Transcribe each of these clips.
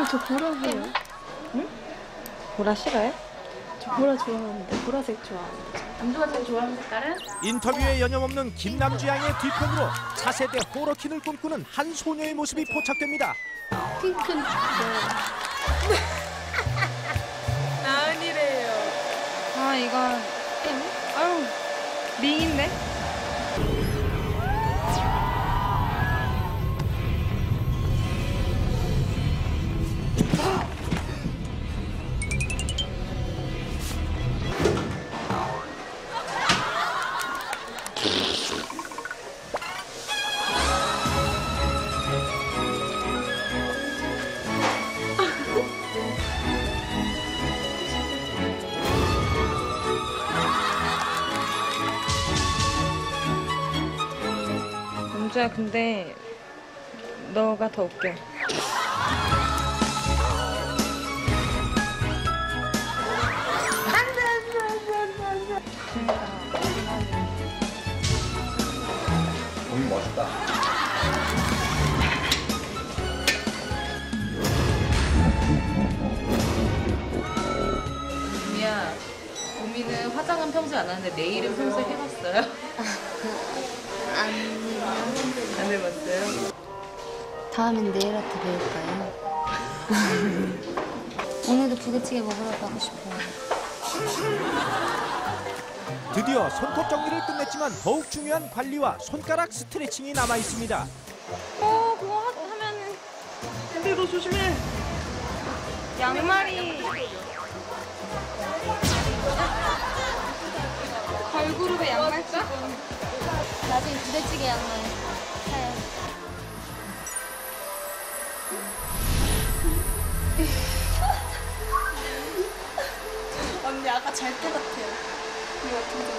아, 저 보라 해요. 보라 싫어해? 저 보라 좋아하는데, 보라색 좋아하는데. 남주가 제일 좋아하는 색깔은? 인터뷰에 여념없는 김남주 양의 뒤편으로 차세대 호러킨을 꿈꾸는 한 소녀의 모습이 포착됩니다. 핑크인데. 나은이래요. 아 이건 아유 밍인데? 남주야 근데 너가 더 웃겨. 미야, 우미는 화장은 평소에 안 하는데 네일은 평소에 해봤어요? 안, 안 해봤어요? 다음엔 네일 아트 배울까요? 오늘도 부대찌개 먹으러 가고 싶어요. 드디어 손톱 정리를 끝냈지만 더욱 중요한 관리와 손가락 스트레칭이 남아 있습니다. 어 그거 하, 하면은 근데 너 조심해. 양말이 걸그룹의 양말 까 나중에 부대찌개 양말 아까 잘때 같아요. 이 같은 거.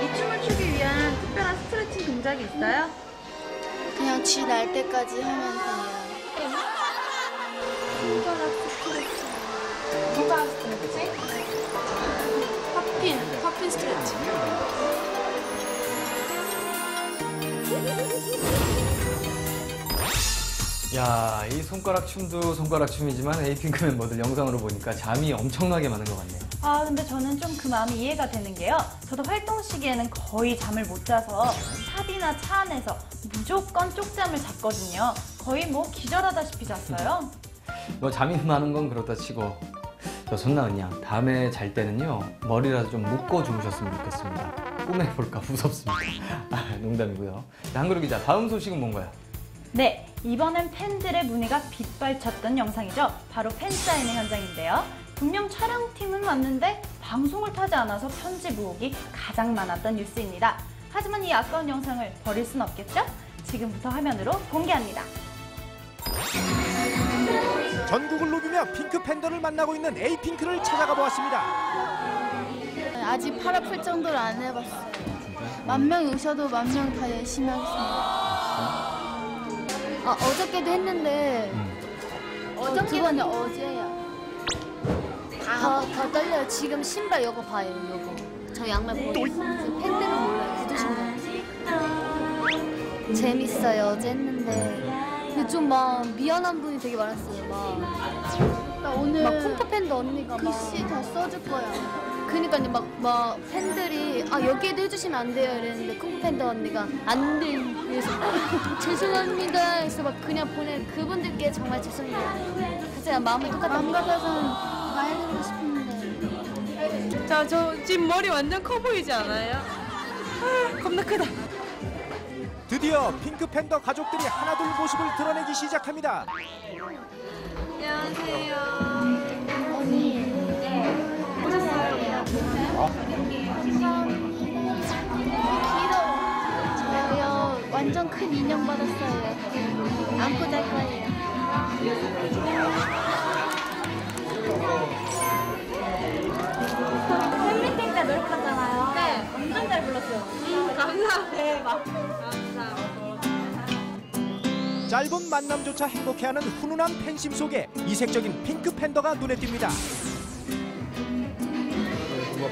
이 춤을 추기 위한 특별한 스트레칭 동작이 있어요? 그냥 쥐 날 때까지 하면 돼요. 손가락 스트레칭? 팝핀, 팝핀 스트레칭. 야, 이 손가락 춤도 손가락 춤이지만 에이핑크 멤버들 영상으로 보니까 잠이 엄청나게 많은 것 같네요. 아, 근데 저는 좀 그 마음이 이해가 되는 게요. 저도 활동 시기에는 거의 잠을 못 자서 샵이나 차 안에서 무조건 쪽잠을 잤거든요. 거의 뭐 기절하다시피 잤어요. 뭐 잠이 많은 건 그렇다 치고 저 손나은 양 다음에 잘 때는요 머리라도 좀 묶어 주무셨으면 좋겠습니다. 꿈에 볼까 무섭습니다. 아, 농담이고요. 자, 한그루 기자 다음 소식은 뭔가요? 네, 이번엔 팬들의 문의가 빗발쳤던 영상이죠. 바로 팬사인회 현장인데요. 분명 촬영팀은 왔는데 방송을 타지 않아서 편집 의혹이 가장 많았던 뉴스입니다. 하지만 이 아까운 영상을 버릴 순 없겠죠? 지금부터 화면으로 공개합니다. 전국을 누비며 핑크 팬더를 만나고 있는 에이핑크를 찾아가 보았습니다. 아직 팔 아플 정도로 안 해봤어요. 만명 오셔도 만 명 다 열심히 하겠습니다. 아, 어저께도 했는데 어저께 두 번에 어제야. 더, 더 떨려요. 지금 신발 요거 봐요, 요거. 저 양말 보고 있어요. 팬들은 몰라요. 구두 신발. 재밌어요. 어제 했는데. 근데 좀 막 미안한 분이 되게 많았어요. 막. 나 오늘 막 쿵푸 팬더 언니가 글씨 다 써줄 거야. 그니까요 막, 막 팬들이 아 여기에도 해주시면 안 돼요 이랬는데 쿵푸 팬더 언니가 안 돼. 그래서 죄송합니다. 그래서 막 그냥 보내 그분들께 정말 죄송해요. 진짜 마음이 똑같아. 마음 같아서는 다 해드리고 싶은데. 자 저 지금 머리 완전 커 보이지 않아요? 아, 겁나 크다. 드디어 핑크 팬더 가족들이 하나둘 모습을 드러내기 시작합니다. 언니. 길어. 저요 완전 큰 인형 받았어요. 안고 잘 거예요. 팬미팅 때 노력하잖아요. 네, 완전 잘 불렀어요. 음, 감사합니다. 대박. 감사합니다. 짧은 만남조차 행복해하는 훈훈한 팬심 속에 이색적인 핑크 팬더가 눈에 띕니다.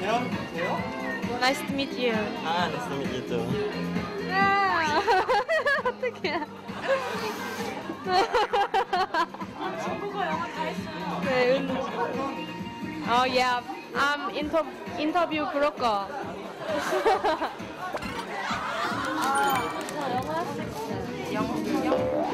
Nice to meet you. 아, 네, 재밌겠죠. 아, 어떡해. 네, 은. 어, yeah. I'm 인터, 인터뷰 브로커. 영어, 영어.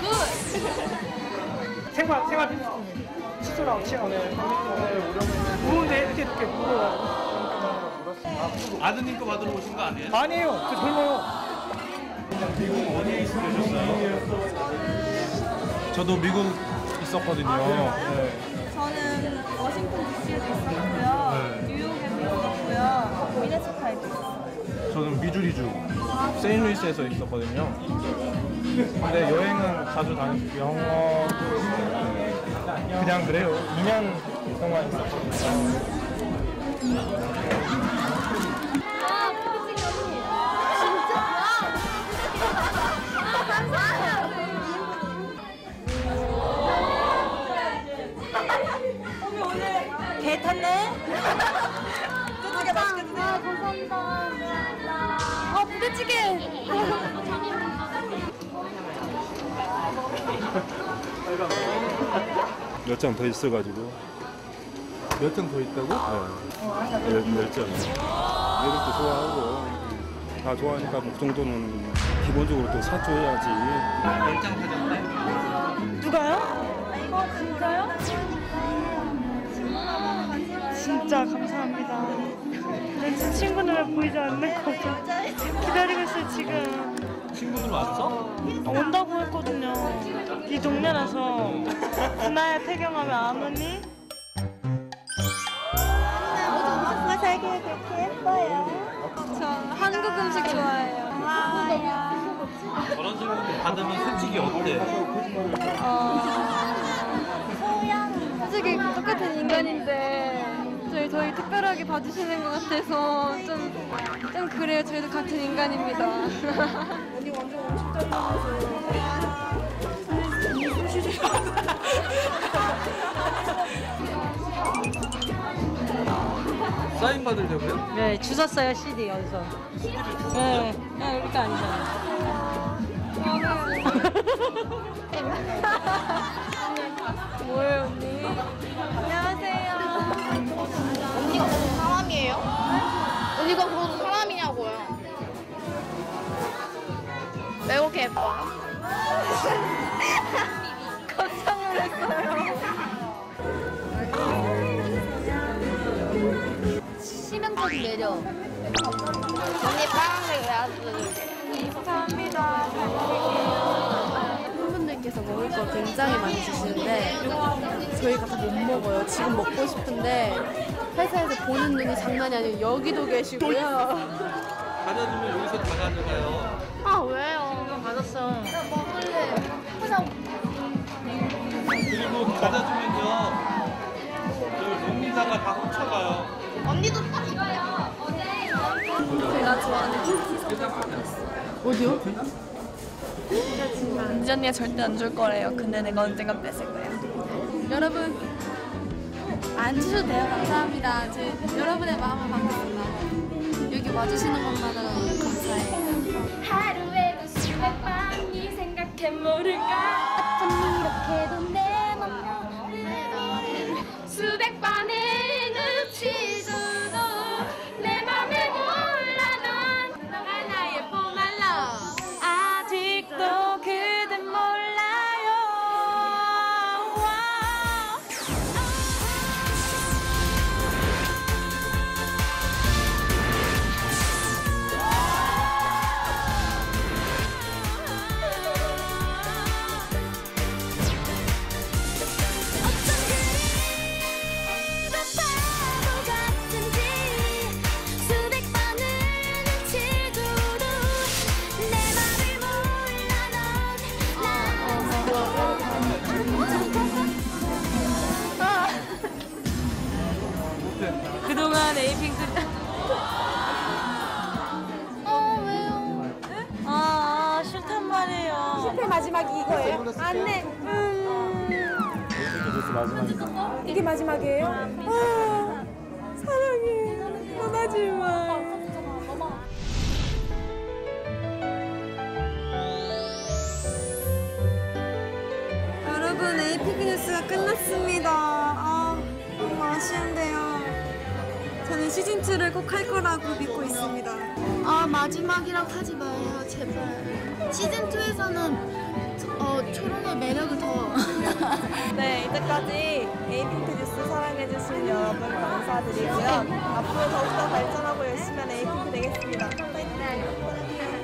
Good. 생활 생활 칫솔하고 치아 오늘 무는데 이렇게 이렇게 아드님 거 받으러 오신 거 아니에요? 아니에요 저 젊어요 어디에 있으셨어요? 저도 미국 있었거든요. 네. 저는 워싱턴 DC에도 있었고요, 뉴욕에도 있었고요, 미네소타에도 있었어요. 저는 미주리주 세인루이스에서 있었거든요. 근데 여행은 자주 다니고 영어 그냥 그래요. 2년 동안 있었거든요. 아, 진짜? 아, 맛있게 드세요. 아, 감사합니다. 아, 부대찌개. 몇 장 더 있어가지고 몇 장 더 있다고? 네. 몇, 몇 장. 이것도 좋아하고 다 좋아하니까 뭐그 정도는 기본적으로 또 사줘야지. 열장 사줬네. 누가요? 이거 진짜요? 진짜 감사합니다. 왜 보이지 않는 거죠? 기다리고 있어요 지금. 친구들 왔어? 어, 온다고 했거든요. 이 동네라서 누나야 태경하면 안 오니? 엄마 살기가 그렇게 예뻐요. 저 한국 음식 좋아해요. 저런 친구들 받으면 솔직히 어때? 솔직히 똑같은 인간인데 저희 저희 특별하게 봐주시는 것 같아서 좀, 좀 그래요. 저희도 같은 인간입니다. 사인 받으려고요? 네, 주웠어요, CD 어디서. 네, 네, 우리가 아니잖아요. 뭐예요, 언니? 안녕하세요. 언니가 그런 사람이냐고요? 왜 그렇게 예뻐? 깜짝 놀랐어요. 치명적인 매력. 언니 빨간색 왜안 뜯어줄게? 감사합니다. 팬분들께서 먹을 거 굉장히 많이 주시는데 저희가 다 못 먹어요. 지금 먹고 싶은데 보는 눈이 장난이 아니에요. 여기도 계시고요. 받아주면 여기서 다 가져가요. 아 왜요? 맞았어. 먹을래. 회사 그리고 받아주면요. 저 용리사가 다 훔쳐가요. 언니도 딱 이거야. 제가 좋아하는 어디요? 은지 언니가 절대 안 줄 거래요. 근데 내가 언젠가 뺏을 거야. 여러분 안 주셔도 돼요. 감사합니다. 제, 여러분의 마음을 받겠습니다. 여기 와주시는 것만으로 안돼. 음. 이게 마지막이에요? 아, 사랑해. 떠나지 마. 여러분 에이핑크 뉴스가 끝났습니다. 아 너무 아쉬운데요. 저는 시즌 2를 꼭 할 거라고 믿고 있습니다. 아 마지막이라고 하지 마요 제발 시즌 2에서는 어, 초롱의 매력을 더 네, 이때까지 에이핑크 뉴스 사랑해주신 여러분 감사드리고요. 앞으로 더욱더 발전하고 열심히 하는 에이핑크 되겠습니다.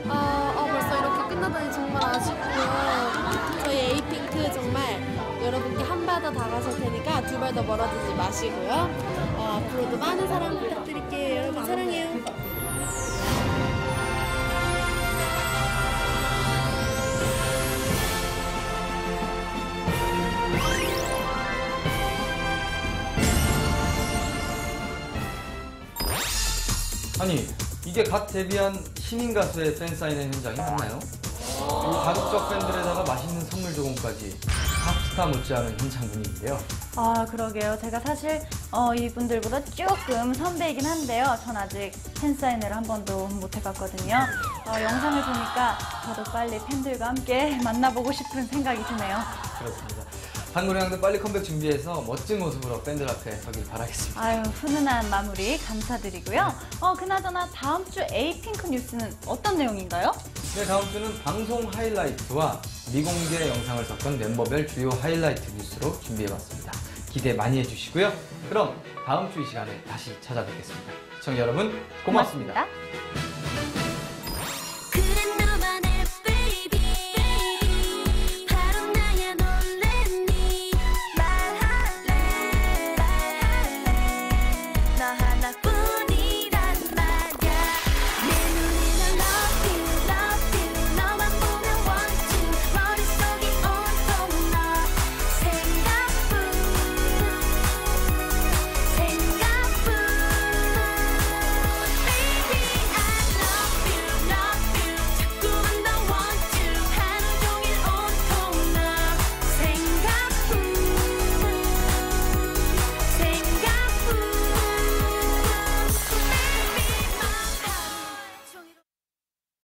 어, 어, 벌써 이렇게 끝나다니 정말 아쉽고요. 저희 에이핑크 정말 여러분께 한발더 다가설 테니까 두 발 더 멀어지지 마시고요. 어, 앞으로도 많은 사랑 부탁드릴게요. 여러분 사랑해요. 아니 이게 갓 데뷔한 신인 가수의 팬 사인회 현장이 맞나요? 이 가급적 팬들에다가 맛있는 선물 조공까지 탑스타 못지않은 현장 분위기인데요. 아, 그러게요. 제가 사실 어, 이분들보다 조금 선배이긴 한데요. 전 아직 팬사인회를 한 번도 못 해봤거든요. 어, 영상을 보니까 저도 빨리 팬들과 함께 만나보고 싶은 생각이 드네요. 그렇습니다. 한국양도 빨리 컴백 준비해서 멋진 모습으로 팬들 앞에 서길 바라겠습니다. 아유, 훈훈한 마무리 감사드리고요. 어, 그나저나 다음 주 에이핑크 뉴스는 어떤 내용인가요? 네, 다음 주는 방송 하이라이트와 미공개 영상을 섞은 멤버별 주요 하이라이트 뉴스로 준비해봤습니다. 기대 많이 해주시고요. 그럼 다음 주 이 시간에 다시 찾아뵙겠습니다. 시청자 여러분 고맙습니다. 고맙습니다.